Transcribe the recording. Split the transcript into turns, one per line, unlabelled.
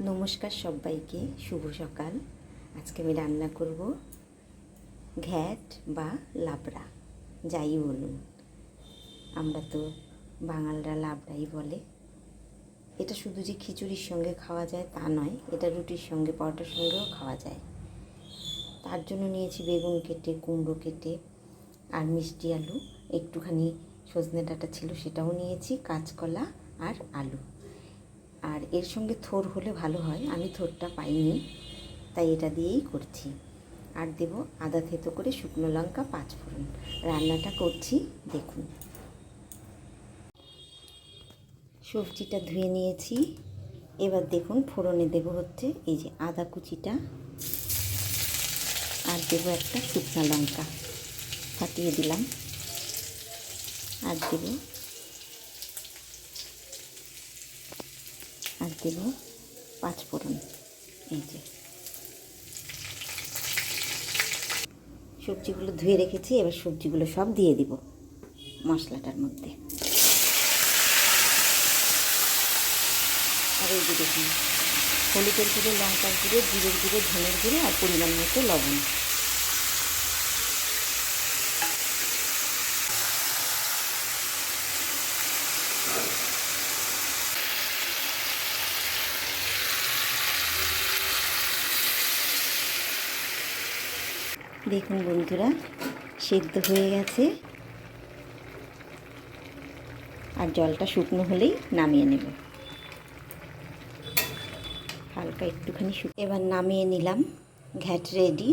নমস্কার সবাইকে, শুভ সকাল। আজকে আমি রান্না করব ঘ্যাট বা লাবড়া, যাই বলুন। আমরা তো বাঙালরা লাবড়াই বলে। এটা শুধু যে খিচুড়ির সঙ্গে খাওয়া যায় তা নয়, এটা রুটির সঙ্গে, পরোটার সঙ্গেও খাওয়া যায়। তার জন্য নিয়েছি বেগুন কেটে, কুমড়ো কেটে আর মিষ্টি আলু। একটুখানি সজনে ডাঁটা ছিল সেটাও নিয়েছি, কাঁচকলা আর আলু। আর এর সঙ্গে থোর হলে ভালো হয়, আমি থোরটা পাইনি, তাই এটা দিয়েই করছি। আর দেব আদা থেতো করে শুকনো লঙ্কা পাঁচ ফোড়ন। রান্নাটা করছি, দেখুন। সবজিটা ধুয়ে নিয়েছি। এবার দেখুন ফোড়নে দেব হচ্ছে এই যে আদা কুচিটা। আর দেবো একটা শুকনো লঙ্কা। ফাটিয়ে দিলাম। আর দেব আর দেব পাঁচ ফোড়ন। এই যে। সবজিগুলো ধুয়ে রেখেছি, এবার সবজিগুলো সব দিয়ে দিব মশলাটার মধ্যে। আর এই যে দেখুন, হলুদের গুঁড়ো, লঙ্কার গুঁড়ো, জিরের গুঁড়ো, ধনের গুঁড়ো আর পরিমাণ মতো লবণ। দেখুন বন্ধুরা, সেদ্ধ হয়ে গেছে। আর জলটা শুকনো হলেই নামিয়ে নেব। হালকা একটুখানি শুক এবার নামিয়ে নিলাম, ঘ্যাট রেডি।